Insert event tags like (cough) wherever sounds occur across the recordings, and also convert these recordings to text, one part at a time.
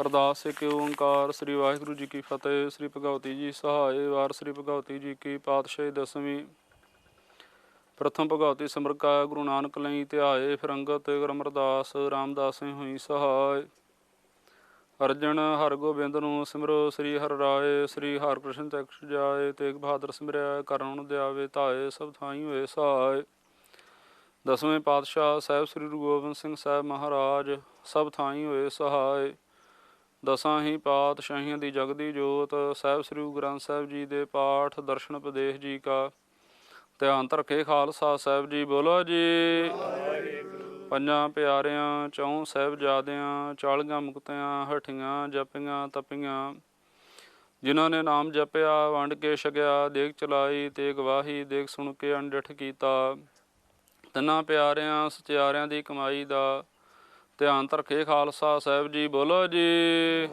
ਅਰਦਾਸ ਏਕ ਓੰਕਾਰ। ਸ੍ਰੀ ਵਾਹਿਗੁਰੂ ਜੀ ਕੀ ਫਤਿਹ। ਸ੍ਰੀ ਭਗਵਤੀ ਜੀ ਸਹਾਏ। ਵਾਰ ਸ੍ਰੀ ਭਗਵਤੀ ਜੀ ਕੀ ਪਾਤਸ਼ਾਹੀ ਦਸਵੀਂ। ਪ੍ਰਥਮ ਭਗਵਤੀ ਸਿਮਰਕਾ ਗੁਰੂ ਨਾਨਕ ਲਈ ਧਿਆਏ। ਫਿਰੰਗਤ ਅੰਗਤ ਗੁਰੂ ਰਾਮਦਾਸ ਹੋਈ ਸਹਾਏ। ਅਰਜਨ ਹਰਗੋਬਿੰਦ ਨੂੰ ਸਿਮਰੋ। ਸ੍ਰੀ ਹਰਿ ਰਾਏ। ਸ੍ਰੀ ਹਰਿਕ੍ਰਿਸ਼ਨ ਤਖਤ ਜਾਏ। ਤੇਗ ਬਹਾਦਰ ਸਿਮਰਿਆ। ਕਰਉਣ ਦਿਆਵੇ ਧਾਏ। ਸਭ ਥਾਈ ਹੋਏ ਸਹਾਏ। ਦਸਵੇਂ ਪਾਤਸ਼ਾਹ ਸਾਹਿਬ ਸ੍ਰੀ ਗੁਰੂ ਗੋਬਿੰਦ ਸਿੰਘ ਸਾਹਿਬ ਮਹਾਰਾਜ। ਸਭ ਥਾਈ ਹੋਏ ਸਹਾਏ। ਦਸਾਂ ਹੀ ਪਾਤਸ਼ਾਹੀਆਂ ਦੀ ਜਗਦੀ ਜੋਤ, ਸਾਹਿਬ ਸ੍ਰੀ ਗੁਰੂ ਗ੍ਰੰਥ ਸਾਹਿਬ ਜੀ ਦੇ ਪਾਠ, ਦਰਸ਼ਨ ਉਪਦੇਸ਼ ਜੀ ਕਾ। ਧਿਆਨ ਧਰਕੇ ਖਾਲਸਾ ਸਾਹਿਬ ਜੀ, ਬੋਲੋ ਜੀ। ਪੰਜਾਂ ਪਿਆਰਿਆਂ, ਚੌਂ ਸਾਹਿਬਜ਼ਾਦਿਆਂ, ਚਾਲੀਆਂ ਮੁਕਤਿਆਂ, ਹਠੀਆਂ, ਜਪੀਆਂ, ਤਪੀਆਂ। ਜਿਨ੍ਹਾਂ ਨੇ ਨਾਮ ਜਪਿਆ, ਵੰਡ ਕੇ ਛਕਿਆ ਦੇਖ ਚਲਾਈ, ਤੇ ਗਵਾਹੀ ਦੇਖ ਸੁਣ ਕੇ ਅੰਡਠ ਕੀਤਾ। ਤਿੰਨਾਂ ਪਿਆਰਿਆਂ, ਸਚਿਆਰਿਆਂ ਦੀ ਕਮਾਈ ਦਾ ਧਿਆਨ ਧਰਕੇ ਖਾਲਸਾ ਸਾਹਿਬ ਜੀ ਬੋਲੋ ਜੀ।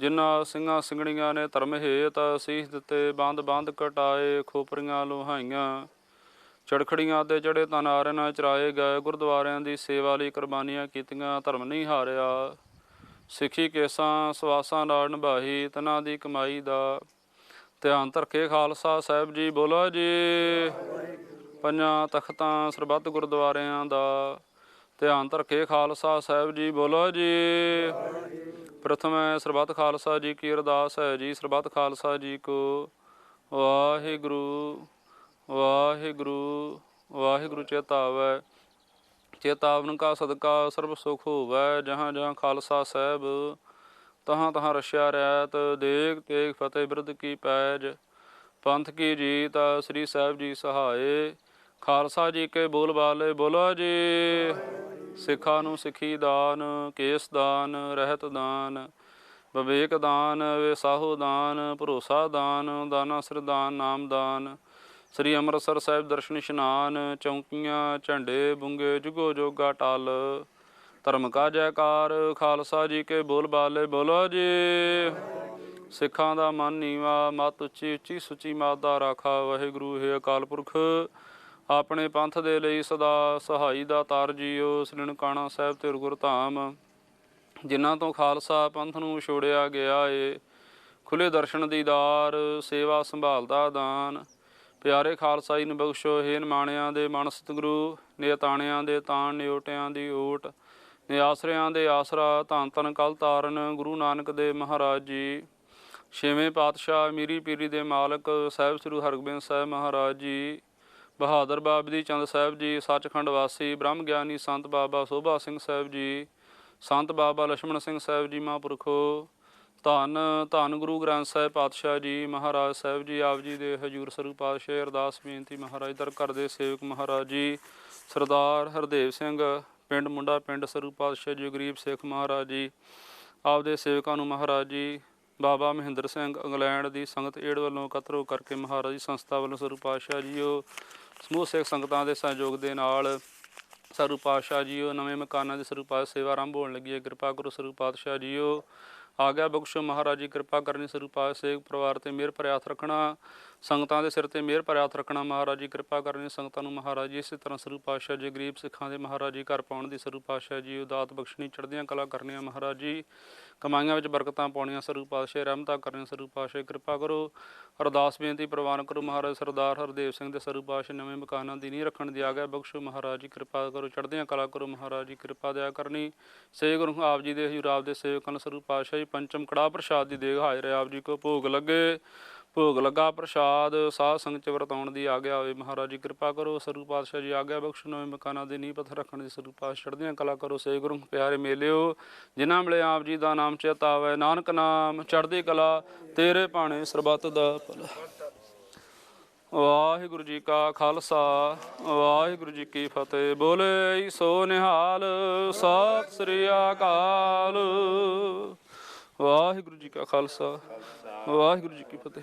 ਜਿਨ੍ਹਾਂ ਸਿੰਘਾਂ ਸਿੰਘਣੀਆਂ ਨੇ ਧਰਮ ਹੇਤ ਸੀਸ ਦਿੱਤੇ, ਬੰਦ ਬੰਦ ਕਟਾਏ, ਖੋਪਰੀਆਂ ਲੋਹਾਈਆਂ, ਚੜਖੜੀਆਂ ਤੇ ਚੜੇ ਤਨਾਰੇ ਨਾਲ ਚਰਾਏ ਗਏ, ਗੁਰਦੁਆਰਿਆਂ ਦੀ ਸੇਵਾ ਲਈ ਕੁਰਬਾਨੀਆਂ ਕੀਤੀਆਂ, ਧਰਮ ਨਹੀਂ ਹਾਰਿਆ। ਸਿੱਖੀ ਕੇਸਾਂ, ਸਵਾਸਾਂ ਨਾਲ ਨਿਭਾਈ, ਤਨਾਂ ਦੀ ਕਮਾਈ ਦਾ ਧਿਆਨ ਧਰਕੇ ਖਾਲਸਾ ਸਾਹਿਬ ਜੀ ਬੋਲੋ ਜੀ। ਪੰਜਾਂ ਤਖਤਾਂ ਸਰਬੱਤ ਗੁਰਦੁਆਰਿਆਂ ਦਾ ਧਿਆਨ ਧਰ ਕੇ ਖਾਲਸਾ ਸਾਹਿਬ ਜੀ, ਬੋਲੋ ਜੀ। ਪ੍ਰਥਮੇ ਸਰਬੱਤ ਖਾਲਸਾ ਜੀ ਕੀ ਅਰਦਾਸ ਹੈ ਜੀ, ਸਰਬੱਤ ਖਾਲਸਾ ਜੀ ਕੋ ਵਾਹਿਗੁਰੂ ਵਾਹਿਗੁਰੂ ਵਾਹਿਗੁਰੂ ਚੇਤਾਵੈ। ਚੇਤਾਵਨ ਕਾ ਸਦਕਾ ਸਰਬ ਸੁਖ ਹੋਵੈ, ਜਹਾਂ ਜਹਾਂ ਖਾਲਸਾ ਸਾਹਿਬ, ਤਹਾਂ ਤਹਾਂ ਰਸ਼ਿਆ ਰਹਿਤ ਦੇਖ ਤੇਗ ਫਤਿਹ ਬਿਰਧ ਕੀ ਪੈਜ। ਪੰਥ ਕੀ ਜੀਤ, ਸ੍ਰੀ ਸਾਹਿਬ ਜੀ ਸਹਾਏ। ਖਾਲਸਾ ਜੀ ਕੇ ਬੋਲ ਬਾਲੇ ਬੋਲੋ ਜੀ। ਸਿੱਖਾਂ ਨੂੰ ਸਿੱਖੀ ਦਾਨ, ਕੇਸ ਦਾਨ, ਰਹਿਤ ਦਾਨ, ਵਿਵੇਕ ਦਾਨ ਵਿਸਾਹੋ ਦਾਨ, ਭਰੋਸਾ ਦਾਨ, ਦਾਨਾ ਸਰਦਾਨ ਨਾਮ ਦਾਨ। ਸ੍ਰੀ ਅੰਮ੍ਰਿਤਸਰ ਸਾਹਿਬ ਦਰਸ਼ਨ ਇਸ਼ਨਾਨ, ਚੌਂਕੀਆਂ, ਝੰਡੇ, ਬੁੰਗੇ, ਜੁਗੋ ਜੋਗਾ ਟਾਲ। ਧਰਮ ਕਾ ਜੈਕਾਰ, ਖਾਲਸਾ ਜੀ ਕੇ ਬੋਲ ਬਾਲੇ ਬੋਲੋ ਜੀ। ਸਿੱਖਾਂ ਦਾ ਮਨ ਨੀਵਾ, ਮਤ ਉੱਚੀ ਉੱਚੀ ਸੁੱਚੀ ਮਾਤ ਦਾ ਰਾਖਾ। ਵਾਹਿਗੁਰੂ, ਹੈ ਅਕਾਲ ਪੁਰਖ। ਆਪਣੇ ਪੰਥ ਦੇ ਲਈ ਸਦਾ ਸਹਾਈ ਦਾ ਤਾਰ ਜੀਓ, ਸ੍ਰੀ ਨਨਕਾਣਾ ਸਾਹਿਬ ਤੇ ਗੁਰਧਾਮ ਜਿਨ੍ਹਾਂ ਤੋਂ ਖਾਲਸਾ ਪੰਥ ਨੂੰ ਛੋੜਿਆ ਗਿਆ ਏ ਖੁੱਲੇ ਦਰਸ਼ਨ ਦੀਦਾਰ ਸੇਵਾ ਸੰਭਾਲ ਦਾ ਦਾਨ। ਪਿਆਰੇ ਖਾਲਸਾ ਜੀ ਨੂੰ ਬਖਸ਼ੋ, ਹੇ ਨਿਮਾਣਿਆਂ ਦੇ ਮਨ ਸਤਿਗੁਰੂ ਨਿਯਤਾਣਿਆਂ ਦੇ ਤਾਣ ਨਿਓਟਿਆਂ ਦੀ ਓਟ। ਨਿਆਸਰਿਆਂ ਦੇ ਆਸਰਾ, ਧੰਨ ਧੰਨ ਕਲ ਤਾਰਨ, ਗੁਰੂ ਨਾਨਕ ਦੇ ਮਹਾਰਾਜ ਜੀ। ਛੇਵੇਂ ਪਾਤਸ਼ਾਹ ਮੀਰੀ ਪੀਰੀ ਦੇ ਮਾਲਕ, ਸਾਹਿਬ ਸ੍ਰੀ ਹਰਗੋਬਿੰਦ ਸਾਹਿਬ ਮਹਾਰਾਜ ਜੀ। ਬਹਾਦਰ ਬਾਬ ਦੀ ਚੰਦ ਸਾਹਿਬ ਜੀ, ਸੱਚਖੰਡ ਵਾਸੀ, ਬ੍ਰਹਮ ਗਿਆਨੀ ਸੰਤ ਬਾਬਾ ਸੋਭਾ ਸਿੰਘ ਸਾਹਿਬ ਜੀ, ਸੰਤ ਬਾਬਾ ਲక్ష్మణ ਸਿੰਘ ਸਾਹਿਬ ਜੀ ਮਹਾਂਪੁਰਖੋ, ਧੰਨ ਧੰਨ ਗੁਰੂ ਗ੍ਰੰਥ ਸਾਹਿਬ ਪਾਤਸ਼ਾਹ ਜੀ, ਮਹਾਰਾਜ ਸਾਹਿਬ ਜੀ, ਆਪ ਜੀ ਦੇ ਹਜੂਰ ਸਰੂਪ ਪਾਤਸ਼ਾਹ ਅਰਦਾਸ ਬੇਨਤੀ ਮਹਾਰਾਜ ਦਰ ਘਰ ਦੇ ਸੇਵਕ ਮਹਾਰਾਜ ਜੀ, ਸਰਦਾਰ ਹਰਦੇਵ ਸਿੰਘ, ਪਿੰਡ ਮੁੰਡਾ ਪਿੰਡ ਸਰੂਪ ਪਾਤਸ਼ਾਹ ਜੀ, ਗਰੀਬ ਸਿੱਖ ਮਹਾਰਾਜ ਜੀ, ਆਪ ਦੇ ਸੇਵਕਾਂ ਨੂੰ ਮਹਾਰਾਜ ਜੀ, ਬਾਬਾ ਮਹਿੰਦਰ ਸਿੰਘ, ਇੰਗਲੈਂਡ ਦੀ ਸੰਗਤ ਏਡ ਵੱਲੋਂ ਕਤਰੋ ਕਰਕੇ ਮਹਾਰਾਜ ਸੰਸਥਾ ਵੱਲੋਂ ਸਰੂਪ ਪਾਤਸ਼ਾਹ ਜੀ ਉਹ ਸਮੂਹ ਸਿੱਖ ਸੰਗਤਾਂ ਦੇ ਸਹਿਯੋਗ ਦੇ ਨਾਲ ਸਰੂ ਪਾਤਸ਼ਾਹ ਜੀਓ, ਨਵੇਂ ਮਕਾਨਾਂ ਦੀ ਸਰੂਪ ਪਾਤਸ਼ਾਹ ਸੇਵਾ ਆਰੰਭ ਹੋਣ ਲੱਗੀ ਹੈ। ਕਿਰਪਾ ਕਰੋ ਸਰੂਪ ਪਾਤਸ਼ਾਹ ਜੀਓ। ਆਗਿਆ ਬਖਸ਼ੋ ਮਹਾਰਾਜ ਜੀ, ਕਿਰਪਾ ਕਰਨੀ ਸਰੂ ਪਾਤਸ਼ਾਹ ਸੇਵਕ ਪਰਿਵਾਰ ਤੇ ਮਿਹਰ ਭਰਿਆ ਹੱਥ ਰੱਖਣਾ। ਸੰਗਤਾਂ ਦੇ ਸਿਰ ਤੇ ਮਿਹਰ ਭਰਿਆ ਹੱਥ ਰੱਖਣਾ ਮਹਾਰਾਜ ਜੀ, ਕਿਰਪਾ ਕਰਨੀ ਸੰਗਤਾਂ ਨੂੰ ਮਹਾਰਾਜ ਜੀ। ਇਸੇ ਤਰ੍ਹਾਂ ਸਰੂਪ ਪਾਤਸ਼ਾਹ ਜੀ, ਗਰੀਬ ਸਿੱਖਾਂ ਦੇ ਮਹਾਰਾਜ ਜੀ, ਘਰ ਪਾਉਣ ਦੀ ਸਰੂਪ ਪਾਤਸ਼ਾਹ ਜੀ, ਉਦਾਤ ਬਖਸ਼ਣੀ, ਚੜ੍ਹਦੀਆਂ ਕਲਾ ਕਰਨੀਆਂ ਮਹਾਰਾਜ ਜੀ। ਕਮਾਈਆਂ ਵਿੱਚ ਬਰਕਤਾਂ ਪਾਉਣੀਆਂ ਸਰੂਪ ਪਾਤਸ਼ਾਹ, ਰਹਿਮਤਾਂ ਕਰਨੀਆਂ ਸਰੂਪ ਪਾਤਸ਼ਾਹ, ਕਿਰਪਾ ਕਰੋ। ਅਰਦਾਸ ਬੇਨਤੀ ਪ੍ਰਵਾਨ ਕਰੋ ਮਹਾਰਾਜ, ਸਰਦਾਰ ਹਰਦੇਵ ਸਿੰਘ ਦੇ ਸਰੂਪ ਪਾਤਸ਼ਾਹ, ਨਵੇਂ ਮਕਾਨਾਂ ਦੀ ਨੀਂਹ ਰੱਖਣ ਦੀ ਆਗਿਆ ਬਖਸ਼ੋ ਮਹਾਰਾਜ ਜੀ, ਕਿਰਪਾ ਕਰੋ। ਚੜ੍ਹਦੀਆਂ ਕਲਾ ਕਰੋ ਮਹਾਰਾਜ ਜੀ, ਕਿਰਪਾ ਦਿਆ ਕਰਨੀ। ਸੇ ਗੁਰੂ ਆਪ ਜੀ ਦੇ ਹਜ਼ੂਰ ਆਪ ਦੇ ਸੇਵਕਾਂ ਨੂੰ ਸਰੂਪ ਪਾਤਸ਼ਾਹ ਜੀ, ਪੰਚਮ ਕੜਾ ਪ੍ਰਸ਼ਾਦ ਦੀ ਦੇਗ ਹਾਜ਼ਰ ਆਪ ਜੀ ਕੋ ਭੋਗ ਲੱਗੇ। ਭੋਗ ਲੱਗਾ ਪ੍ਰਸ਼ਾਦ, ਸਾਧ ਸੰਗਤ ਚ ਵਰਤਾਉਣ ਦੀ ਆਗਿਆ ਹੋਵੇ। ਮਹਾਰਾਜ ਜੀ ਕਿਰਪਾ ਕਰੋ ਸਰੂ ਪਾਤਸ਼ਾਹ ਜੀ ਆਗਿਆ ਬਖਸ਼ੋ ਨਵੇਂ ਮਕਾਨਾਂ ਦੇ ਨੀਂਹ ਪੱਥਰ ਰੱਖਣ ਦੀ ਸਰੂ ਪਾਤਸ਼ਾਹ ਚੜ੍ਹਦੀਆਂ ਕਲਾ ਕਰੋ। ਸੇ ਗੁਰੂ ਪਿਆਰੇ ਮੇਲਿਓ, ਜਿਨ੍ਹਾਂ ਮਿਲੇ ਆਪ ਜੀ ਦਾ ਨਾਮ ਚੇਤਾਵੇ। ਨਾਨਕ ਨਾਮ, ਚੜ੍ਹਦੀ ਕਲਾ, ਤੇਰੇ ਭਾਣੇ ਸਰਬੱਤ ਦਾ ਭਲਾ। ਵਾਹਿਗੁਰੂ ਜੀ ਕਾ ਖਾਲਸਾ, ਵਾਹਿਗੁਰੂ ਜੀ ਕੀ ਫਤਿਹ। ਬੋਲੇ ਸੋ ਨਿਹਾਲ, ਸਤਿ ਸ੍ਰੀ ਅਕਾਲ। ਵਾਹਿਗੁਰੂ ਜੀ ਕਾ ਖਾਲਸਾ, ਵਾਹਿਗੁਰੂ ਜੀ ਕੀ ਫਤਿਹ।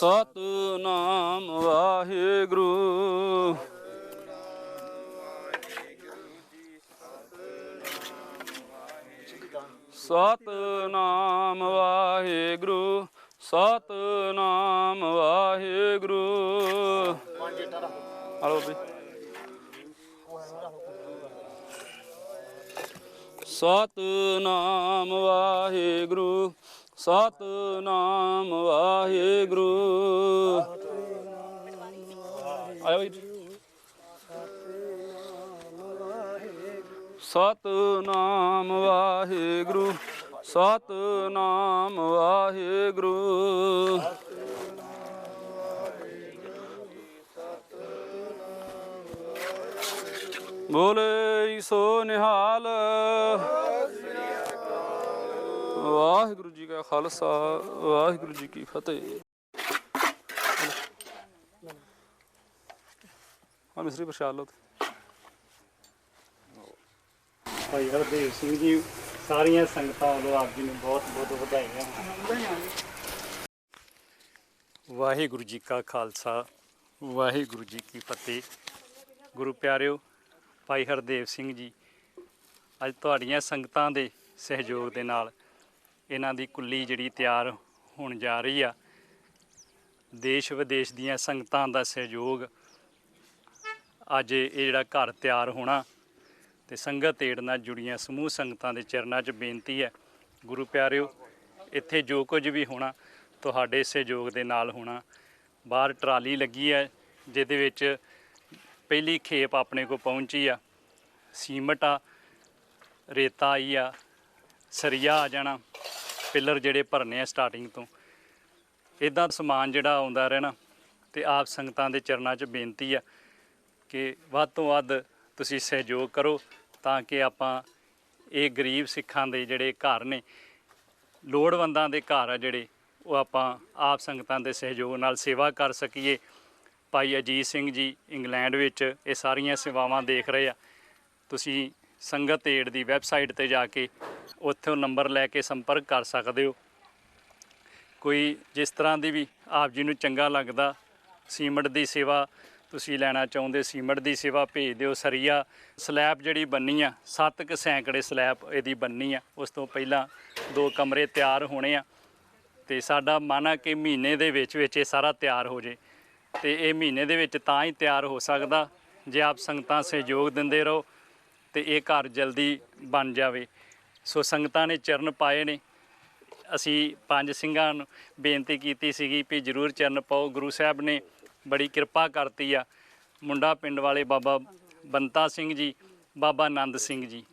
ਸਤਨਾਮ ਵਾਹਿਗੁਰੂ। ਸਤਨਾਮ ਵਾਹਿਗੁਰੂ ਹਲੋ ਵੀ ਸਤਨਾਮ ਵਾਹਿਗੁਰੂ। ਸਤਨਾਮ ਵਾਹਿਗੁਰੂ। ਆਇਓ ਸਤਨਾਮ ਵਾਹਿਗੁਰੂ ਸਤਨਾਮ ਵਾਹਿਗੁਰੂ। ਬੋਲੇ ਸੋ ਨਿਹਾਲ। ਵਾਹਿਗੁਰੂ ਕਾ ਖਾਲਸਾ ਵਾਹਿਗੁਰੂ ਜੀ ਕੀ ਫਤਿਹ। ਆ ਮਿਸਰੀ ਪ੍ਰਸ਼ਾਦ ਲਓ ਤੇ। ਭਾਈ ਹਰਦੇਵ ਸਿੰਘ ਜੀ ਸਾਰੀਆਂ ਸੰਗਤਾਂ ਵੱਲੋਂ ਆਪ ਜੀ ਨੂੰ ਬਹੁਤ ਬਹੁਤ ਵਧਾਈਆਂ। ਵਾਹਿਗੁਰੂ ਜੀ ਕਾ ਖਾਲਸਾ ਵਾਹਿਗੁਰੂ ਜੀ ਕੀ ਫਤਿਹ। ਗੁਰੂ ਪਿਆਰਿਓ ਭਾਈ ਹਰਦੇਵ ਸਿੰਘ ਜੀ ਅੱਜ ਤੁਹਾਡੀਆਂ ਸੰਗਤਾਂ ਦੇ ਸਹਿਯੋਗ ਦੇ ਨਾਲ ਇਹਨਾਂ ਦੀ ਕੁੱਲੀ ਜਿਹੜੀ ਤਿਆਰ ਹੋਣ ਜਾ ਰਹੀ ਆ। ਦੇਸ਼ ਵਿਦੇਸ਼ ਦੀਆਂ ਸੰਗਤਾਂ ਦਾ ਸਹਿਯੋਗ ਅੱਜ ਇਹ ਜਿਹੜਾ ਘਰ ਤਿਆਰ ਹੋਣਾ ਤੇ ਸੰਗਤ ਏੜ ਨਾਲ ਜੁੜੀਆਂ ਸਮੂਹ ਸੰਗਤਾਂ ਦੇ ਚਰਨਾਂ 'ਚ ਬੇਨਤੀ ਹੈ। ਗੁਰੂ ਪਿਆਰਿਓ, ਇੱਥੇ ਜੋ ਕੁਝ ਵੀ ਹੋਣਾ ਤੁਹਾਡੇ ਸਹਿਯੋਗ ਦੇ ਨਾਲ ਹੋਣਾ। ਬਾਹਰ ਟਰਾਲੀ ਲੱਗੀ ਹੈ ਜਿਹਦੇ ਵਿੱਚ ਪਹਿਲੀ ਖੇਪ ਆਪਣੇ ਕੋ ਪਹੁੰਚੀ ਆ। ਸੀਮਟ ਆ, ਰੇਤਾ ਆਈ ਆ, ਸਰੀਆ ਆ ਜਾਣਾ। ਪਿੱਲਰ ਜਿਹੜੇ ਭਰਨੇ ਆ ਸਟਾਰਟਿੰਗ ਤੋਂ ਇਦਾਂ ਸਮਾਨ ਜਿਹੜਾ ਆਉਂਦਾ ਰਹਿਣਾ ਤੇ ਆਪ ਸੰਗਤਾਂ ਦੇ ਚਰਨਾਂ 'ਚ ਬੇਨਤੀ ਆ ਕਿ ਵੱਧ ਤੋਂ ਵੱਧ ਤੁਸੀਂ ਸਹਿਯੋਗ ਕਰੋ ਤਾਂ ਕਿ ਆਪਾਂ ਇਹ ਗਰੀਬ ਸਿੱਖਾਂ ਦੇ ਜਿਹੜੇ ਘਰ ਨੇ, ਲੋੜਵੰਦਾਂ ਦੇ ਘਰ ਆ ਜਿਹੜੇ, ਉਹ ਆਪਾਂ ਆਪ ਸੰਗਤਾਂ ਦੇ ਸਹਿਯੋਗ ਨਾਲ ਸੇਵਾ ਕਰ ਸਕੀਏ। ਭਾਈ ਅਜੀਤ ਸਿੰਘ ਜੀ ਇੰਗਲੈਂਡ ਵਿੱਚ ਇਹ ਸਾਰੀਆਂ ਸੇਵਾਵਾਂ ਦੇਖ ਰਹੇ ਆ। ਤੁਸੀਂ ਸੰਗਤ ਏਡ ਦੀ ਵੈਬਸਾਈਟ ਤੇ ਜਾ ਕੇ ਉੱਥੋਂ ਨੰਬਰ ਲੈ ਕੇ ਸੰਪਰਕ ਕਰ ਸਕਦੇ ਹੋ। ਕੋਈ ਜਿਸ ਤਰ੍ਹਾਂ ਦੀ ਵੀ ਆਪ ਜੀ ਨੂੰ ਚੰਗਾ ਲੱਗਦਾ, ਸੀਮਟ ਦੀ ਸੇਵਾ ਤੁਸੀਂ ਲੈਣਾ ਚਾਹੁੰਦੇ, ਸੀਮਟ ਦੀ ਸੇਵਾ ਭੇਜ ਦਿਓ, ਸਰੀਆ ਸਲੈਬ ਜਿਹੜੀ ਬੰਨੀ ਆ, ਸੱਤ ਕੁ ਸੈਂਕੜੇ ਸਲੈਬ ਇਹਦੀ ਬੰਨੀ ਆ, ਉਸ ਤੋਂ ਪਹਿਲਾਂ ਦੋ ਕਮਰੇ ਤਿਆਰ ਹੋਣੇ ਆ ਤੇ ਸਾਡਾ ਮਨ ਆ ਕਿ ਮਹੀਨੇ ਦੇ ਵਿੱਚ ਵਿੱਚ ਇਹ ਸਾਰਾ ਤਿਆਰ ਹੋ ਜੇ ਤੇ ਇਹ ਮਹੀਨੇ ਦੇ ਵਿੱਚ ਤਾਂ ਹੀ ਤਿਆਰ ਹੋ ਸਕਦਾ, ਜੇ ਆਪ ਸੰਗਤਾਂ ਸਹਿਯੋਗ ਦਿੰਦੇ ਰਹੋ। ਤੇ ਇਹ ਘਰ ਜਲਦੀ ਬਣ ਜਾਵੇ। ਸੋ ਸੰਗਤਾਂ ਨੇ ਚਰਨ ਪਾਏ ਨੇ। ਅਸੀਂ ਪੰਜ ਸਿੰਘਾਂ ਨੂੰ ਬੇਨਤੀ ਕੀਤੀ ਸੀਗੀ ਵੀ ਜਰੂਰ ਚਰਨ ਪਾਓ। ਗੁਰੂ ਸਾਹਿਬ ਨੇ ਬੜੀ ਕਿਰਪਾ ਕਰਤੀ ਆ। ਮੁੰਡਾ ਪਿੰਡ ਵਾਲੇ ਬਾਬਾ ਬੰਤਾ ਸਿੰਘ ਜੀ, ਬਾਬਾ ਆਨੰਦ ਸਿੰਘ ਜੀ।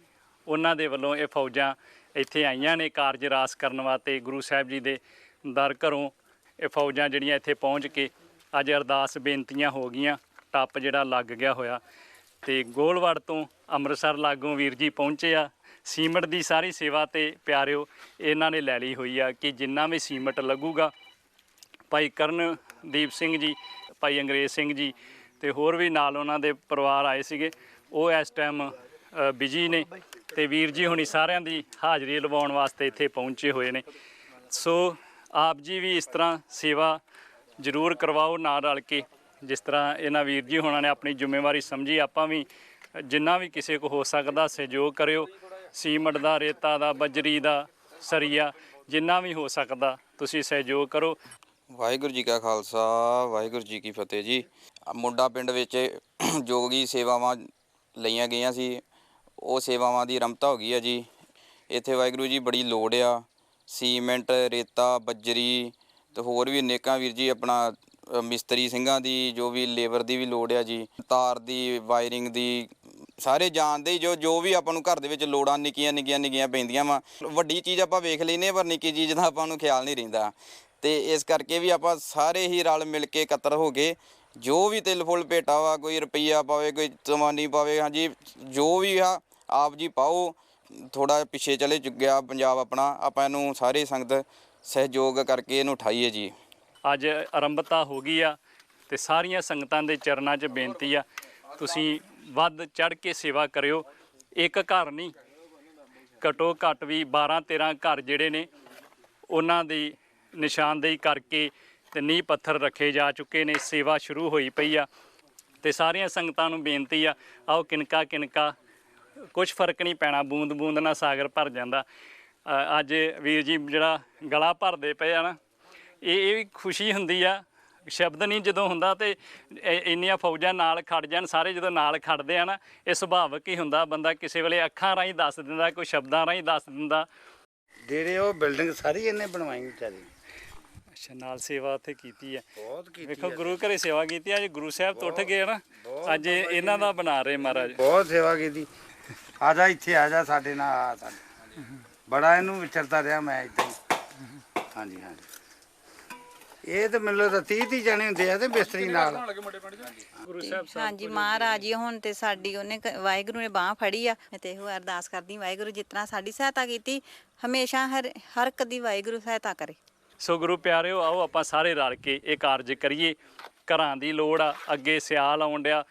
ਉਹਨਾਂ ਦੇ ਵੱਲੋਂ ਇਹ ਫੌਜਾਂ ਇੱਥੇ ਆਈਆਂ ਨੇ ਕਾਰਜ ਰਾਸ ਕਰਨ ਵਾਸਤੇ। ਗੁਰੂ ਸਾਹਿਬ ਜੀ ਦੇ ਦਰ ਘਰੋਂ ਇਹ ਫੌਜਾਂ ਜਿਹੜੀਆਂ ਇੱਥੇ ਪਹੁੰਚ ਕੇ ਅੱਜ ਅਰਦਾਸ ਬੇਨਤੀਆਂ ਹੋ ਗਈਆਂ। ਟੱਪ ਜਿਹੜਾ ਲੱਗ ਗਿਆ ਹੋਇਆ। ਤੇ ਗੋਲਵੜ ਤੋਂ ਅੰਮ੍ਰਿਤਸਰ ਲਾਗੋਂ ਵੀਰ ਜੀ ਪਹੁੰਚੇ ਆ। ਸੀਮਟ ਦੀ ਸਾਰੀ ਸੇਵਾ ਤੇ ਪਿਆਰਿਓ, ਇਹਨਾਂ ਨੇ ਲੈ ਲਈ ਹੋਈ ਆ ਕਿ ਜਿੰਨਾ ਵੀ ਸੀਮਟ ਲੱਗੂਗਾ, ਭਾਈ ਕਰਨਦੀਪ ਸਿੰਘ ਜੀ, ਭਾਈ ਅੰਗਰੇਜ਼ ਸਿੰਘ ਜੀ ਤੇ ਹੋਰ ਵੀ ਨਾਲ ਉਹਨਾਂ ਦੇ ਪਰਿਵਾਰ ਆਏ ਸੀਗੇ। ਉਹ ਇਸ ਟਾਈਮ ਬਿਜ਼ੀ ਨੇ ਤੇ ਵੀਰ ਜੀ ਹੁਣੀ ਸਾਰਿਆਂ ਦੀ ਹਾਜ਼ਰੀ ਲਵਾਉਣ ਵਾਸਤੇ ਇੱਥੇ ਪਹੁੰਚੇ ਹੋਏ ਨੇ। ਸੋ ਆਪ ਜੀ ਵੀ ਇਸ ਤਰ੍ਹਾਂ ਸੇਵਾ ਜ਼ਰੂਰ ਕਰਵਾਓ, ਨਾਲ ਰਲ ਕੇ। ਜਿਸ ਤਰ੍ਹਾਂ ਇਹਨਾਂ ਵੀਰ ਜੀ ਹੋਣਾ ਨੇ ਆਪਣੀ ਜ਼ਿੰਮੇਵਾਰੀ ਸਮਝੀ, ਆਪਾਂ ਵੀ ਜਿੰਨਾ ਵੀ ਕਿਸੇ ਕੋ ਹੋ ਸਕਦਾ ਸਹਿਯੋਗ ਕਰਿਓ। ਸੀਮਟ ਦਾ, ਰੇਤਾ ਦਾ, ਬਜਰੀ ਦਾ, ਸਰੀਆ, ਜਿੰਨਾ ਵੀ ਹੋ ਸਕਦਾ, ਤੁਸੀਂ ਸਹਿਯੋਗ ਕਰੋ। ਵਾਹਿਗੁਰੂ ਜੀ ਕਾ ਖਾਲਸਾ, ਵਾਹਿਗੁਰੂ ਜੀ ਕੀ ਫਤਿਹ ਜੀ। ਮੁੰਡਾ ਪਿੰਡ ਵਿੱਚ (clears throat) ਜੋਗੀ ਸੇਵਾਵਾਂ ਲਈਆਂ ਗਈਆਂ ਸੀ। ਉਹ ਸੇਵਾਵਾਂ ਦੀ ਰਮਤਾ ਹੋ ਗਈ ਆ ਜੀ। ਇੱਥੇ ਵਾਹਿਗੁਰੂ ਜੀ ਬੜੀ ਲੋੜ ਆ। ਸੀਮੈਂਟ, ਰੇਤਾ, ਬੱਜਰੀ ਤੇ ਹੋਰ ਵੀ ਅਨੇਕਾਂ ਵੀਰ ਜੀ ਆਪਣਾ ਅ, ਮਿਸਤਰੀ ਸਿੰਘਾਂ ਦੀ ਜੋ ਵੀ ਲੇਬਰ ਦੀ ਵੀ ਲੋੜ ਆ ਜੀ ਤਾਰ ਦੀ ਵਾਇਰਿੰਗ ਦੀ ਸਾਰੇ ਜਾਣਦੇ ਹੀ ਜੋ ਜੋ ਵੀ ਆਪਾਂ ਨੂੰ ਘਰ ਦੇ ਵਿੱਚ ਲੋੜਾਂ ਨਿੱਕੀਆਂ ਨਿੱਕੀਆਂ ਨਿੱਕੀਆਂ ਪੈਂਦੀਆਂ ਵਾ। ਵੱਡੀ ਚੀਜ਼ ਆਪਾਂ ਵੇਖ ਲੈਨੇ ਪਰ ਨਿੱਕੀ ਚੀਜ਼ ਦਾ ਆਪਾਂ ਨੂੰ ਖਿਆਲ ਨਹੀਂ ਰਹਿੰਦਾ। ਤੇ ਇਸ ਕਰਕੇ ਵੀ ਆਪਾਂ ਸਾਰੇ ਹੀ ਰਲ ਮਿਲ ਕੇ ਇਕੱਤਰ ਹੋ ਕੇ ਜੋ ਵੀ ਤਿਲ ਫੁੱਲ ਭੇਟਾ ਵਾ ਕੋਈ ਰੁਪਈਆ ਪਾਵੇ ਕੋਈ ਤਮਾਨੀ ਪਾਵੇ ਹਾਂਜੀ ਜੋ ਵੀ ਆ ਆਪ ਜੀ ਪਾਓ ਥੋੜਾ ਪਿੱਛੇ ਚਲੇ ਚੁੱਕਿਆ ਪੰਜਾਬ ਆਪਣਾ ਆਪਾਂ ਇਹਨੂੰ ਸਾਰੇ ਸੰਗਤ ਸਹਿਯੋਗ ਕਰਕੇ ਇਹਨੂੰ ਉਠਾਈਏ ਜੀ। ਅੱਜ ਆਰੰਭਤਾ ਹੋ ਗਈ ਆ ਤੇ ਸਾਰੀਆਂ ਸੰਗਤਾਂ ਦੇ ਚਰਨਾਂ 'ਚ ਬੇਨਤੀ ਆ, ਤੁਸੀਂ ਵੱਧ ਚੜ ਕੇ ਸੇਵਾ ਕਰਿਓ। ਇੱਕ ਘਰ ਨਹੀਂ, ਘਟੋ ਘੱਟ ਵੀ 12 13 ਘਰ ਜਿਹੜੇ ਨੇ, ਉਹਨਾਂ ਦੀ ਨਿਸ਼ਾਨਦੇਹੀ ਕਰਕੇ ਤੇ ਨੀਂਹ ਪੱਥਰ ਰੱਖੇ ਜਾ ਚੁੱਕੇ ਨੇ, ਸੇਵਾ ਸ਼ੁਰੂ ਹੋਈ ਪਈ ਆ ਤੇ ਸਾਰੀਆਂ ਸੰਗਤਾਂ ਨੂੰ ਬੇਨਤੀ ਆ, ਆਓ ਕਿਨਕਾ ਕਿਨਕਾ ਕੁਝ ਫ਼ਰਕ ਨਹੀਂ ਪੈਣਾ, ਬੂੰਦ ਬੂੰਦ ਨਾਲ ਸਾਗਰ ਭਰ ਜਾਂਦਾ। ਅੱਜ ਵੀਰ ਜੀ ਜਿਹੜਾ ਗਲਾ ਭਰਦੇ ਪਏ ਆ ਨਾ ਇਹ ਇਹ ਵੀ ਖੁਸ਼ੀ ਹੁੰਦੀ ਆ ਸ਼ਬਦ ਨਹੀਂ ਜਦੋਂ ਹੁੰਦਾ ਤੇ ਇ- ਇੰਨੀਆਂ ਫੌਜਾਂ ਨਾਲ ਖੜ ਜਾਣ ਸਾਰੇ ਜਦੋਂ ਨਾਲ ਖੜਦੇ ਆ ਨਾ ਇਹ ਸੁਭਾਵਿਕ ਹੀ ਹੁੰਦਾ ਬੰਦਾ ਕਿਸੇ ਵੇਲੇ ਅੱਖਾਂ ਰਾਹੀਂ ਦੱਸ ਦਿੰਦਾ ਕੋਈ ਸ਼ਬਦਾਂ ਰਾਹੀਂ ਦੱਸ ਦਿੰਦਾ। ਜਿਹੜੇ ਉਹ ਬਿਲਡਿੰਗ ਸਾਰੀ ਇਹਨੇ ਬਣਵਾਈ ਵਿਚਾਰੀ। ਅੱਛਾ ਨਾਲ ਸੇਵਾ ਉੱਥੇ ਕੀਤੀ ਹੈ ਬਹੁਤ ਕੀਤੀ ਵੇਖੋ ਗੁਰੂ ਘਰੇ ਸੇਵਾ ਕੀਤੀ ਅੱਜ ਗੁਰੂ ਸਾਹਿਬ ਤੋਂ ਉੱਠ ਗਏ ਨਾ ਅੱਜ ਇਹ ਇਹਨਾਂ ਦਾ ਬਣਾ ਰਹੇ ਮਹਾਰਾਜ। ਬਹੁਤ ਸੇਵਾ ਕੀਤੀ। ਆ ਜਾ ਇੱਥੇ ਆ ਜਾ ਸਾਡੇ ਨਾਲ ਆ ਸਾਡੇ ਬੜਾ ਇਹਨੂੰ ਵਿਚਰਦਾ ਰਿਹਾ ਮੈਂ ਹੀ ਹਾਂਜੀ ਹਾਂਜੀ। ਇਹ ਤਾਂ ਮੈਨੂੰ ਲੱਗਦਾ 30 30 ਜਣੇ ਹੁੰਦੇ ਆ ਤੇ ਬਿਸਤਰੀ ਨਾਲ। ਗੁਰੂ ਸਾਹਿਬ ਹਾਂਜੀ ਮਹਾਰਾਜ ਜੀ ਹੁਣ ਤੇ ਸਾਡੀ ਉਹਨੇ ਕ- ਵਾਹਿਗੁਰੂ ਨੇ ਬਾਹ ਫੜੀ ਆ। ਮੈਂ ਤੇ ਇਹੋ ਅਰਦਾਸ ਕਰਦੀ ਵਾਹਿਗੁਰੂ ਤਰ੍ਹਾਂ ਸਾਡੀ ਸਹਾਇਤਾ ਕੀਤੀ ਹਮੇਸ਼ਾ ਹਰ ਹਰ ਕਦੀ ਵਾਹਿਗੁਰੂ ਸਹਾਇਤਾ ਕਰੇ। ਸੋ ਗੁਰੂ ਪਿਆਰਿਓ ਆਓ ਆਪਾਂ ਸਾਰੇ ਰਲ ਕੇ ਇਹ ਕਾਰਜ ਕਰੀਏ। ਘਰਾਂ ਦੀ ਲੋੜ ਆ ਅੱਗੇ ਸਿਆਲ ਆਉਣ ਡਿਆ।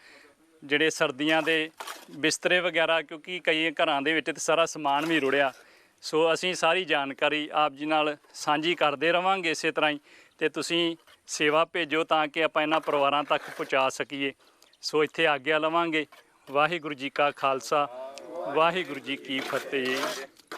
ਜਿਹੜੇ ਸਰਦੀਆਂ ਦੇ ਬਿਸਤਰੇ ਵਗੈਰਾ ਕਿਉਂਕਿ ਕਈ ਘਰਾਂ ਦੇ ਵਿੱਚ ਤੇ ਸਾਰਾ ਸਮਾਨ ਵੀ ਰੁੜਿਆ। ਸੋ ਅਸੀਂ ਸਾਰੀ ਜਾਣਕਾਰੀ ਆਪ ਜੀ ਨਾਲ ਸਾਂਝੀ ਕਰਦੇ ਰਵਾਂਗੇ ਇਸੇ ਤਰ੍ਹਾਂ ਹੀ। ਤੇ ਤੁਸੀਂ ਸੇਵਾ ਭੇਜੋ ਤਾਂ ਕਿ ਆਪਾਂ ਇਹਨਾਂ ਪਰਿਵਾਰਾਂ ਤੱਕ ਪਹੁੰਚਾ ਸਕੀਏ। ਸੋ ਇੱਥੇ ਆਗਿਆ ਲਵਾਂਗੇ। ਵਾਹਿਗੁਰੂ ਜੀ ਕਾ ਖਾਲਸਾ, ਵਾਹਿਗੁਰੂ ਜੀ ਕੀ ਫਤਿਹ।